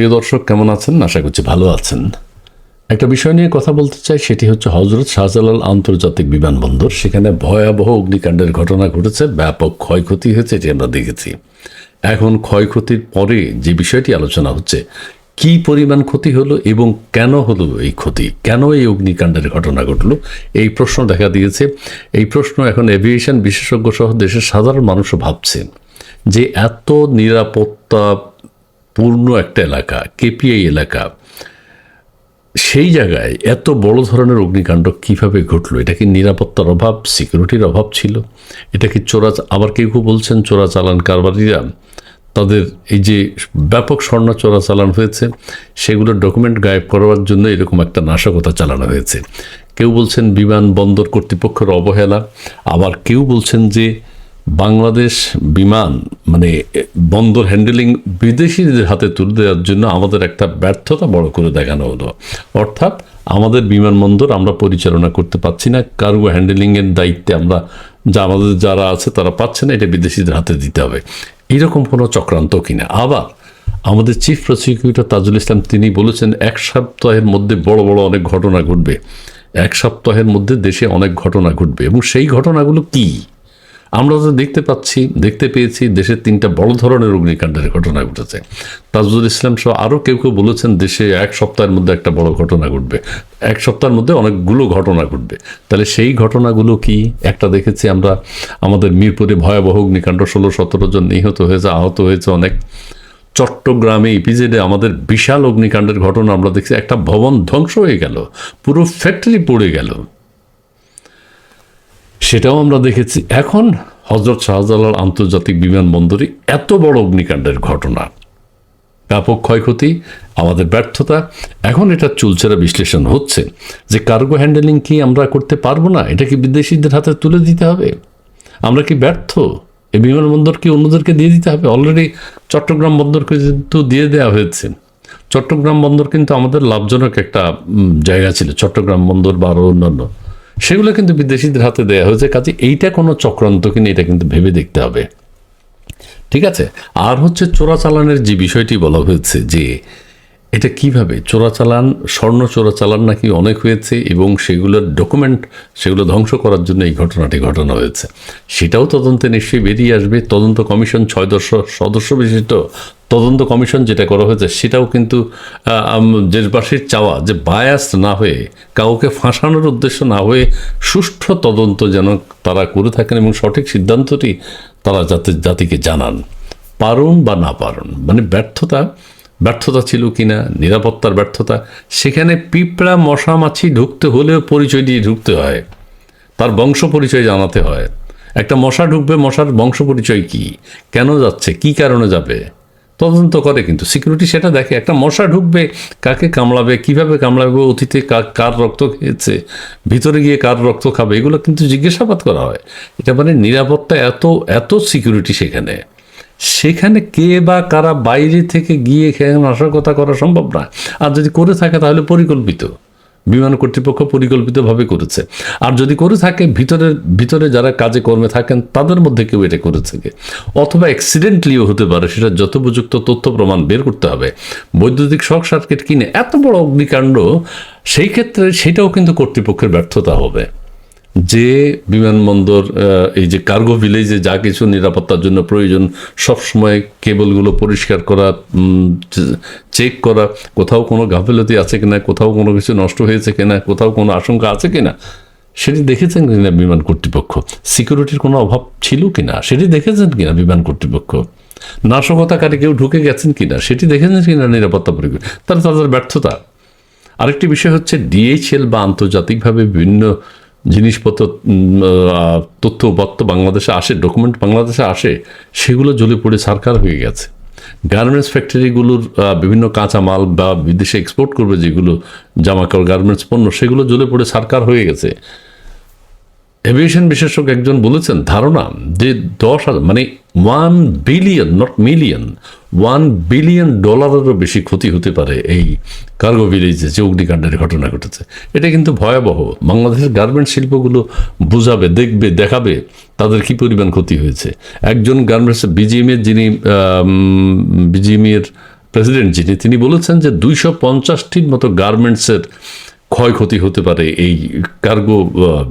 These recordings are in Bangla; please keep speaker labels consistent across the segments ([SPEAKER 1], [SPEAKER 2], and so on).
[SPEAKER 1] প্রিয় দর্শক, কেমন আছেন? আশা করছি ভালো আছেন। একটা বিষয় নিয়ে কথা বলতে চাই, সেটি হচ্ছে হজরত শাহজালাল আন্তর্জাতিক বিমানবন্দর। সেখানে ভয়াবহ অগ্নিকাণ্ডের ঘটনা ঘটেছে, ব্যাপক ক্ষয়ক্ষতি হয়েছে, এটি আমরা দেখেছি। এখন ক্ষয়ক্ষতির পরে যে বিষয়টি আলোচনা হচ্ছে, কি পরিমাণ ক্ষতি হলো এবং কেন হলো এই ক্ষতি? কেন এই অগ্নিকাণ্ডের ঘটনা ঘটলো? এই প্রশ্ন দেখা দিয়েছে। এই প্রশ্ন এখন এভিয়েশন বিশেষজ্ঞ সহ দেশের সাধারণ মানুষও ভাবছেন যে এত নিরাপত্তা পূর্ণ একটা এলাকা, কেপিআই এলাকা। সেই জায়গায় এত বড় ধরনের অগ্নিকাণ্ড কীভাবে ঘটলো? এটা কি নিরাপত্তার অভাব সিকিউরিটির অভাব ছিল? এটা কি চোরা আবার কেউ কেউ বলছেন চোরা চালান কারবারিরা তাদের এই যে ব্যাপক স্বর্ণ চোরা চালান হয়েছে, সেগুলোর ডকুমেন্ট গায়েব করার জন্য এরকম একটা নাশকতা চালানো হয়েছে। কেউ বলছেন বিমান বন্দর কর্তৃপক্ষের অবহেলা, আবার কেউ বলছেন যে বাংলাদেশ বিমান মানে বন্দর হ্যান্ডেলিং বিদেশিদের হাতে তুলে দেওয়ার জন্য আমাদের একটা ব্যর্থতা বড় করে দেখানো হলো। অর্থাৎ আমাদের বিমানবন্দর আমরা পরিচালনা করতে পারছি না কার্গো হ্যান্ডেলিংয়ের দায়িত্বে আমরা, যা আমাদের যারা আছে তারা পাচ্ছে না, এটা বিদেশিদের হাতে দিতে হবে। এরকম কোনো চক্রান্ত কিনা? আবার, আমাদের চিফ প্রসিকিউটর তাজুল ইসলাম, তিনি বলেছেন, এক সপ্তাহের মধ্যে বড় বড় অনেক ঘটনা ঘটবে। এক সপ্তাহের মধ্যে দেশে অনেক ঘটনা ঘটবে। এবং সেই ঘটনাগুলো কী? আমরা তো দেখতে পাচ্ছি, দেখতে পেয়েছি দেশের তিনটা বড় ধরনের অগ্নিকাণ্ডের ঘটনা ঘটেছে। তাজুল ইসলাম সহ আরও কেউ কেউ বলেছেন দেশে এক সপ্তাহের মধ্যে একটা বড় ঘটনা ঘটবে। এক সপ্তাহের মধ্যে অনেকগুলো ঘটনা ঘটবে। তাহলে সেই ঘটনাগুলো কি? একটা দেখেছি আমরা, আমাদের মিরপুরে ভয়াবহ অগ্নিকাণ্ড ষোলো সতেরো জন নিহত হয়েছে, আহত হয়েছে অনেক। চট্টগ্রামে ইপিজেডে আমাদের বিশাল অগ্নিকাণ্ডের ঘটনা আমরা দেখছি, একটা ভবন ধ্বংস হয়ে গেল, পুরো ফ্যাক্টরি পড়ে গেল। সেটাও আমরা দেখেছি। এখন হজরত শাহজালাল আন্তর্জাতিক বিমানবন্দরে এত বড় অগ্নিকাণ্ডের ঘটনা। ব্যাপক ক্ষয়ক্ষতি, আমাদের ব্যর্থতা, এখন এটা চুলচেরা বিশ্লেষণ হচ্ছে যে কার্গো হ্যান্ডেলিং কি আমরা করতে পারব না? এটা কি বিদেশিদের হাতে তুলে দিতে হবে? আমরা কি ব্যর্থ? এই বিমানবন্দর কি অন্যদেরকে দিয়ে দিতে হবে? অলরেডি চট্টগ্রাম বন্দরকে কিন্তু দিয়ে দেওয়া হয়েছে। চট্টগ্রাম বন্দর কিন্তু আমাদের লাভজনক একটা জায়গা ছিল। চট্টগ্রাম বন্দর বা আরও অন্যান্য। সেগুলো কিন্তু বিদেশিদের হাতে দেওয়া হয়েছে। কাজে এইটা কোনো চক্রান্ত কিনা এটা কিন্তু ভেবে দেখতে হবে। ঠিক আছে? আর হচ্ছে চোরাচালানের যে বিষয়টি বলা হয়েছে যে এটা কীভাবে? চোরাচালান, স্বর্ণ চোরাচালান নাকি অনেক হয়েছে এবং সেগুলোর ডকুমেন্ট, সেগুলো ধ্বংস করার জন্য এই ঘটনাটি ঘটানো হয়েছে। সেটাও তদন্তে নিশ্চয়ই বেরিয়ে আসবে। তদন্ত কমিশন, ছয় দশ সদস্য বিশিষ্ট তদন্ত কমিশন যেটা করা হয়েছে, সেটাও কিন্তু দেশবাসীর চাওয়া যে বায়াস না হয়ে, কাউকে ফাঁসানোর উদ্দেশ্য না হয়ে সুষ্ঠু তদন্ত যেন তারা করে থাকেন এবং সঠিক সিদ্ধান্তটি তারা যাতে জাতিকে জানান। পারুন বা না পারুন মানে ব্যর্থতা ব্যর্থতা ছিল কিনা, নিরাপত্তার ব্যর্থতা, সেখানে পিঁপড়া, মশা, মাছি ঢুকতে হলেও পরিচয় দিয়ে ঢুকতে হয়। তার বংশ পরিচয় জানাতে হয়। একটা মশা ঢুকবে, মশার বংশ পরিচয় কি? কেন যাচ্ছে? কি কারণে যাবে? তদন্ত করে কিন্তু। সিকিউরিটি সেটা দেখে, একটা মশা ঢুকবে, কাকে কামড়াবে, কীভাবে কামড়াবে, অতীতে কা- কার রক্ত খেয়েছে, ভিতরে গিয়ে কার রক্ত খাবে, এগুলো কিন্তু জিজ্ঞাসাবাদ করা হয়। এটা মানে নিরাপত্তা এত এত সিকিউরিটি সেখানে। সেখানে কে বা কারা বাইরে থেকে গিয়ে নাশকতা করা সম্ভব না। আর যদি করে থাকে তাহলে পরিকল্পিত। বিমান কর্তৃপক্ষ পরিকল্পিতভাবে করেছে। আর যদি করে থাকে, ভিতরে ভিতরে যারা কাজে কর্মে থাকেন, তাদের মধ্যে কেউ এটা করে থাকে। অথবা অ্যাক্সিডেন্টলিও হতে পারে, সেটা যথোপযুক্ত তথ্য প্রমাণ বের করতে হবে। বৈদ্যুতিক শক সার্কিট কিনে এত বড় অগ্নিকাণ্ড, সেই ক্ষেত্রে সেটাও কিন্তু কর্তৃপক্ষের ব্যর্থতা হবে। যে বিমানবন্দর এই যে কার্গো ভিলেজে যা কিছু নিরাপত্তার জন্য প্রয়োজন সবসময় কেবলগুলো পরিষ্কার করা চেক করা, কোথাও কোনো গাফিলতি আছে কিনা, কোথাও কোনো কিছু নষ্ট হয়েছে কিনা, কোথাও কোনো আশঙ্কা আছে কিনা, সেটি দেখেছেন কিনা বিমান কর্তৃপক্ষ? সিকিউরিটির কোনো অভাব ছিল কিনা? সেটি দেখেছেন কিনা বিমান কর্তৃপক্ষ? নাশকতাকারী কেউ ঢুকে গেছেন কিনা? সেটি দেখেছেন কিনা নিরাপত্তা পরিকল্পনা তাহলে তাদের ব্যর্থতা। আরেকটি বিষয় হচ্ছে, ডিএইচএল বা আন্তর্জাতিকভাবে বিভিন্ন জিনিসপত্র তথ্য উপাত্ত বাংলাদেশে আসে ডকুমেন্ট বাংলাদেশে আসে, সেগুলো জ্বলে পড়ে সারকার হয়ে গেছে। গার্মেন্টস ফ্যাক্টরিগুলোর বিভিন্ন কাঁচামাল বা বিদেশে এক্সপোর্ট করবে যেগুলো জামা কাপড় গার্মেন্টস পণ্য, সেগুলো জ্বলে পড়ে সারকার হয়ে গেছে। এভিয়েশন বিশেষজ্ঞ একজন বলেছেন, ধারণা যে দশ হাজার মানে one billion not million one billion ডলারেরও বেশি ক্ষতি হতে পারে এই কার্গো ভিলেজে যে অগ্নিকাণ্ডের ঘটনা ঘটেছে। এটা কিন্তু ভয়াবহ। বাংলাদেশের গার্মেন্ট শিল্পগুলো বুঝাবে, দেখবে, দেখাবে তাদের কি পরিমাণ ক্ষতি হয়েছে। একজন গার্মেন্টস বিজিএমের যিনি বিজিএমের প্রেসিডেন্ট যিনি, তিনি বলেছেন যে দুইশো পঞ্চাশটির মতো গার্মেন্টসের ক্ষয়ক্ষতি হতে পারে এই কার্গো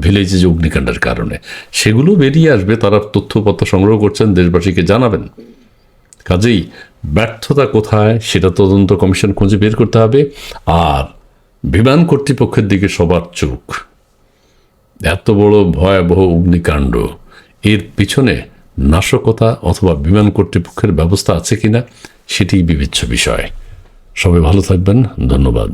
[SPEAKER 1] ভিলেজে যে অগ্নিকাণ্ডের কারণে। সেগুলো বেরিয়ে আসবে, তারা তথ্যপত্র সংগ্রহ করছেন, দেশবাসীকে জানাবেন। কাজেই ব্যর্থতা কোথায় সেটা তদন্ত কমিশন খুঁজে বের করতে হবে, আর বিমান কর্তৃপক্ষের দিকে সবার চোখ। এত বড় ভয়াবহ অগ্নিকাণ্ড, এর পিছনে নাশকতা অথবা বিমান কর্তৃপক্ষের ব্যবস্থা আছে কিনা সেটি বিবেচ্য বিষয়। সবাই ভালো থাকবেন, ধন্যবাদ।